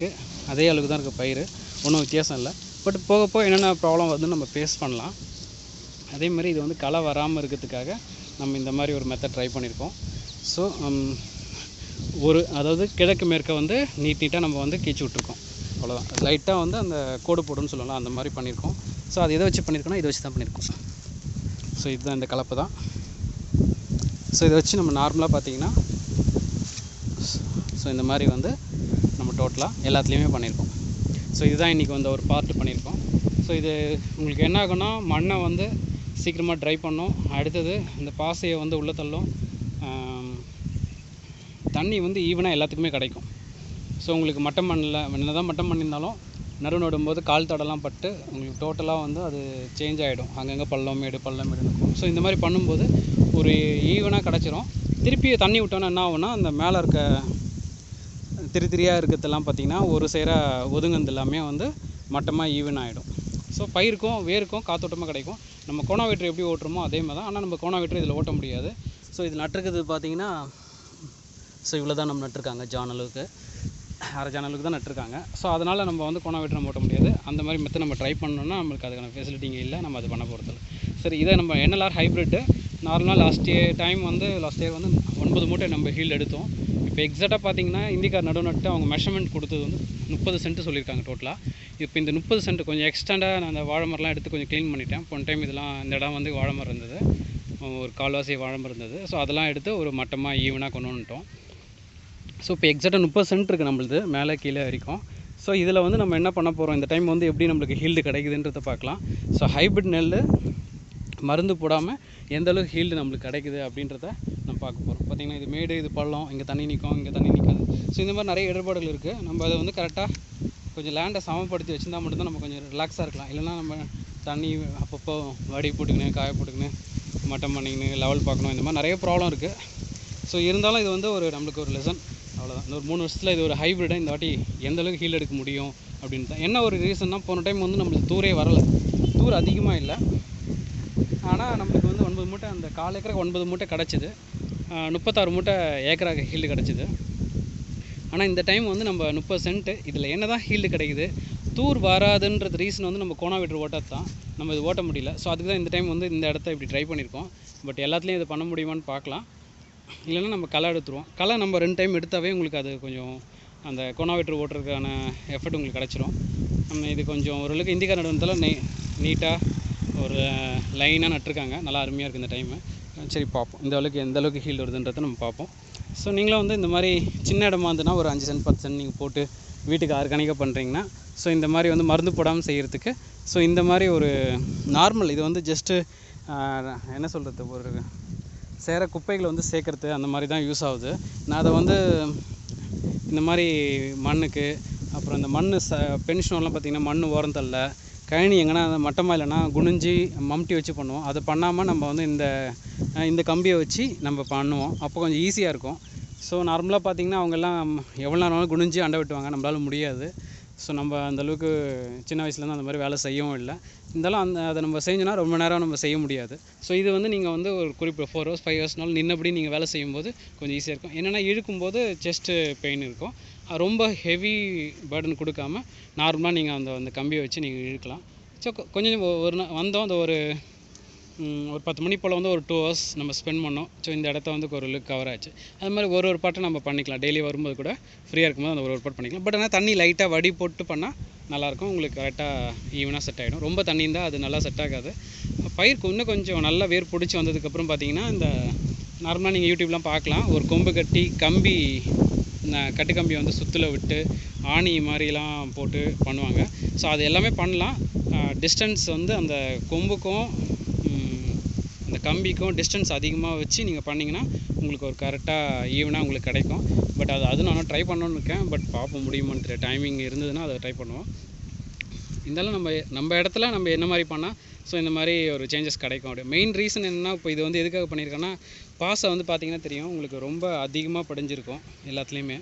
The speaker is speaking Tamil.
அதே அளவுக்கு தான் இருக்குது பயிர் ஒன்றும் வித்தியாசம் இல்லை. பட் போக போக என்னென்ன ப்ராப்ளம் வந்து நம்ம ஃபேஸ் பண்ணலாம். அதே மாதிரி இது வந்து களை வராமல் இருக்கிறதுக்காக நம்ம இந்த மாதிரி ஒரு மெத்தட் ட்ரை பண்ணியிருக்கோம். ஸோ um, ஒரு அதாவது கிழக்கு மேற்க வந்து நீட் நீட்டாக நம்ம வந்து கீச்சு விட்ருக்கோம் அவ்வளோதான் லைட்டாக வந்து அந்த கோடு போடுன்னு சொல்லலாம். அந்த மாதிரி பண்ணியிருக்கோம். ஸோ அது எதை வச்சு பண்ணியிருக்கோம்னா இதை வச்சு தான் பண்ணியிருக்கோம். ஸோ இதுதான் இந்த கலப்பு தான். ஸோ இதை வச்சு நம்ம நார்மலாக பார்த்தீங்கன்னா ஸோ இந்த மாதிரி வந்து நம்ம டோட்டலாக எல்லாத்துலேயுமே பண்ணியிருக்கோம். ஸோ இதுதான் இன்றைக்கி வந்து ஒரு பார்ட் பண்ணியிருக்கோம். ஸோ இது உங்களுக்கு என்ன ஆகுன்னா மண்ணை வந்து சீக்கிரமாக ட்ரை பண்ணும். அடுத்தது இந்த பாசையை வந்து உள்ளே தள்ளும். தண்ணி வந்து ஈவனாக எல்லாத்துக்குமே கிடைக்கும். ஸோ உங்களுக்கு மட்டம் மண்ணில் என்ன தான் மட்டம் பண்ணியிருந்தாலும் நடு நடும்போது கால் தடலாம் பட்டு உங்களுக்கு டோட்டலாக வந்து அது சேஞ்ச் ஆகிடும் அங்கங்கே பள்ளம் மேடு பள்ளம் மேடு இருக்கும். ஸோ இந்த மாதிரி பண்ணும்போது ஒரு ஈவனாக கிடச்சிரும். திருப்பி தண்ணி விட்டோன்னா என்ன ஆகுனா அந்த மேலே இருக்க திரி திரியாக இருக்கிறதெல்லாம் பார்த்திங்கன்னா ஒரு சேராக ஒதுங்குனது எல்லாமே வந்து மட்டமாக ஈவன் ஆகிடும் ஸோ பயிருக்கும் வேருக்கும் காத்தோட்டமாக கிடைக்கும். நம்ம கோணா கோணாவெட்ரு எப்படி ஓட்டுறோமோ அதே மாதிரி தான். ஆனால் நம்ம கோணா கோணாவெட்ரு இதில் ஓட்ட முடியாது. ஸோ இது நட்டுருக்குது பார்த்தீங்கன்னா ஸோ இவ்வளோ தான் நம்ம நட்டிருக்காங்க ஜானலுக்கு. அரை ஜானலுக்கு தான் நட்டிருக்காங்க. ஸோ அதனால் நம்ம வந்து கோணாவெட்ரு நம்ம ஓட்ட முடியாது. அந்த மாதிரி மெத்தட் நம்ம ட்ரை பண்ணோம்னா நம்மளுக்கு அதுக்கான ஃபெசிலிட்டிங்க இல்லை. நம்ம அது பண்ண போகிறதில்ல சரி இதை நம்ம என்எல்ஆர் ஹைப்ரிட்டு நார்மலாக லாஸ்ட் இயர் டைம் வந்து லாஸ்ட் இயர் வந்து ஒன்பது மூட்டை நம்ம ஹீல்டு எடுத்தோம். இப்போ எக்ஸாக்டாக பார்த்தீங்கன்னா இந்திக்கார் நடுநட்டு அவங்க மெஷர்மெண்ட் கொடுத்தது வந்து முப்பது சென்ட் சொல்லியிருக்காங்க டோட்டலாக இப்போ இந்த முப்பது சென்ட் கொஞ்சம் எக்ஸ்டெண்டாக நான் அந்த வாழை மரம்லாம் எடுத்து கொஞ்சம் க்ளீன் பண்ணிட்டேன். போன டைம் இதெல்லாம் இந்த இடம் வந்து வாழை மரம் இருந்தது. ஒரு கால்வாசி வாழை மரம் இருந்தது. ஸோ அதெல்லாம் எடுத்து ஒரு மட்டமாக ஈவனாக கொண்டு வந்துட்டோம். ஸோ இப்போ எக்ஸாக்டாக முப்பது சென்ட் இருக்குது நம்மளுது மேலே கீழே வரைக்கும். ஸோ இதில் வந்து நம்ம என்ன பண்ண போகிறோம் இந்த டைம் வந்து எப்படி நம்மளுக்கு ஹீல்டு கிடைக்குதுன்றத பார்க்கலாம். ஸோ ஹைப்ரிட் நெல் மருந்து போடாமல் எந்த அளவுக்கு ஹீல்டு நம்மளுக்கு கிடைக்குது அப்படின்றத பார்க்க போகிறோம் பார்த்திங்கன்னா இது மேடு இது பள்ளம் இங்கே தண்ணி நிற்கும் இங்கே தண்ணி நிற்காது ஸோ இந்த மாதிரி நிறைய இடர்பாடுகள் இருக்குது நம்ம அதை வந்து கரெக்டாக கொஞ்சம் லேண்டை சமப்படுத்தி வச்சுருந்தா மட்டும்தான் நம்ம கொஞ்சம் ரிலாக்ஸாக இருக்கலாம். இல்லைன்னா நம்ம தண்ணி அப்பப்போ வடி போட்டுக்கின்னு காய போட்டுக்கின்னு மட்டம் பண்ணிக்கின்னு லெவல் பார்க்கணும். இந்த மாதிரி நிறைய ப்ராப்ளம் இருக்குது ஸோ இருந்தாலும் இது வந்து ஒரு நம்மளுக்கு ஒரு லெசன் அவ்வளோதான் இந்த ஒரு மூணு வருஷத்தில் இது ஒரு ஹைப்ரிடாக இந்த வாட்டி எந்த அளவுக்கு ஹீல் எடுக்க முடியும் அப்படின்னு தான். என்ன ஒரு ரீசன்னா போன டைம் வந்து நம்மளுக்கு தூரே வரலை. தூர் அதிகமாக இல்லை. ஆனால் நம்மளுக்கு வந்து ஒன்பது மூட்டை அந்த கால் ஏக்கருக்கு ஒன்பது மூட்டை கிடச்சிது. முப்பத்தாறு மூட்டை ஏக்கராக ஹீல்டு கிடச்சிது. ஆனால் இந்த டைம் வந்து நம்ம முப்பது சென்ட்டு இதில் என்ன தான் ஹீல்டு கிடைக்குது தூர் வராதுன்றது ரீசன் வந்து நம்ம கோணாவெட்ரு ஓட்டது தான். நம்ம இது ஓட்ட முடியல. ஸோ அதுக்கு தான் இந்த டைம் வந்து இந்த இடத்த இப்படி ட்ரை பண்ணியிருக்கோம். பட் எல்லாத்துலேயும் இது பண்ண முடியுமான்னு பார்க்கலாம். இல்லைன்னா நம்ம களை எடுத்துருவோம். களை நம்ம ரெண்டு டைம் எடுத்தாவே உங்களுக்கு அது கொஞ்சம் அந்த கோணாவெட்ரு ஓட்டுறதுக்கான எஃபர்ட் உங்களுக்கு கிடச்சிரும். நம்ம இது கொஞ்சம் ஓரளவுக்கு இந்திக்கார நடுவத்தில் நீ நீட்டாக ஒரு லைனாக நட்டிருக்காங்க. நல்லா அருமையாக இருக்குது இந்த டைமு சரி பார்ப்போம். இந்த அளவுக்கு எந்த அளவுக்கு ஹீல் வருதுன்றதை நம்ம பார்ப்போம். ஸோ நீங்களும் வந்து இந்த மாதிரி சின்ன இடமா இருந்துன்னா ஒரு அஞ்சு சென்ட் பத்து சென்ட் நீங்கள் போட்டு வீட்டுக்கு ஆர்கானிக்காக பண்ணுறீங்கன்னா ஸோ இந்த மாதிரி வந்து மருந்து போடாமல் செய்கிறதுக்கு ஸோ இந்த மாதிரி ஒரு நார்மல் இது வந்து ஜஸ்ட்டு என்ன சொல்கிறது ஒரு சேர குப்பைகளை வந்து சேர்க்குறது அந்த மாதிரி தான் யூஸ் ஆகுது. நான் அதை வந்து இந்த மாதிரி மண்ணுக்கு அப்புறம் இந்த மண் ச பென்ஷன்லாம் பார்த்திங்கன்னா மண் ஓரம் தள்ள கழனி எங்கன்னா மட்டமாக இல்லைன்னா குனிஞ்சி மம்டி வச்சு பண்ணுவோம். அதை பண்ணாமல் நம்ம வந்து இந்த இந்த கம்பியை வச்சு நம்ம பண்ணுவோம். அப்போ கொஞ்சம் ஈஸியாக இருக்கும். ஸோ நார்மலாக பார்த்திங்கன்னா அவங்கெல்லாம் எவ்வளோ நேரம்னாலும் குனிஞ்சு அண்டை வெட்டுவாங்க. நம்மளால முடியாது. ஸோ நம்ம அந்தளவுக்கு சின்ன வயசுலேருந்து அந்த மாதிரி வேலை செய்யவும் இல்லை. இருந்தாலும் அந்த அதை நம்ம செஞ்சோன்னா ரொம்ப நேரம் நம்ம செய்ய முடியாது. ஸோ இது வந்து நீங்கள் வந்து ஒரு குறிப்பிட்ட ஃபோர் ஹவர்ஸ் ஃபைவ் ஹவர்ஸ்னாலும் நின்னபடி நீங்கள் வேலை செய்யும்போது கொஞ்சம் ஈஸியாக இருக்கும். என்னென்னா இழுக்கும்போது செஸ்ட்டு பெயின் இருக்கும். ரொம்ப ஹெவி பேர்டன் கொடுக்காம நார்மலாக நீங்கள் அந்த அந்த கம்பியை வச்சு நீங்கள் இழுக்கலாம். ஸோ கொஞ்சம் ஒரு நாள் வந்தோம் அந்த ஒரு ஒரு பத்து மணி போல் வந்து ஒரு டூ ஹவர்ஸ் நம்ம ஸ்பெண்ட் பண்ணோம். ஸோ இந்த இடத்த வந்து ஒரு லுக் கவர் ஆச்சு. அது மாதிரி ஒரு ஒரு பாட்டை நம்ம பண்ணிக்கலாம். டெய்லி வரும்போது கூட ஃப்ரீயாக இருக்கும்போது அந்த ஒரு ஒரு பாட்டு பண்ணிக்கலாம். பட் ஆனால் தண்ணி லைட்டாக வடி போட்டு பண்ணால் நல்லாயிருக்கும். உங்களுக்கு கரெக்டாக ஈவனாக செட் ஆகிடும் ரொம்ப தண்ணி இருந்தால் அது நல்லா செட் ஆகாது. பயிருக்கு இன்னும் கொஞ்சம் நல்லா வேர் பிடிச்சி வந்ததுக்கப்புறம் பார்த்தீங்கன்னா இந்த நார்மலாக நீங்கள் யூடியூப்லாம் பார்க்கலாம். ஒரு கொம்பு கட்டி கம்பி கட்டுக்கம்பி வந்து சுற்றுல விட்டு ஆணி மாதிரிலாம் போட்டு பண்ணுவாங்க. ஸோ அது எல்லாமே பண்ணலாம். டிஸ்டன்ஸ் வந்து அந்த கொம்புக்கும் அந்த கம்பிக்கும் டிஸ்டன்ஸ் அதிகமாக வச்சு நீங்கள் பண்ணிங்கன்னா உங்களுக்கு ஒரு கரெக்டாக ஈவனாக உங்களுக்கு கிடைக்கும். பட் அது அது நானும் ட்ரை பண்ணணும்னு இருக்கேன். பட் பார்ப்போம் முடியுமான்னு தெரியல டைமிங் இருந்ததுன்னா அதை ட்ரை பண்ணுவோம். இருந்தாலும் நம்ம நம்ம இடத்துல நம்ம என்ன மாதிரி பண்ணால் ஸோ இந்த மாதிரி ஒரு சேஞ்சஸ் கிடைக்கும். அப்படி மெயின் ரீசன் என்னென்னா இப்போ இது வந்து எதுக்காக பண்ணியிருக்கேன்னா பாசை வந்து பார்த்திங்கன்னா தெரியும். உங்களுக்கு ரொம்ப அதிகமாக படிஞ்சிருக்கும் எல்லாத்துலேயுமே.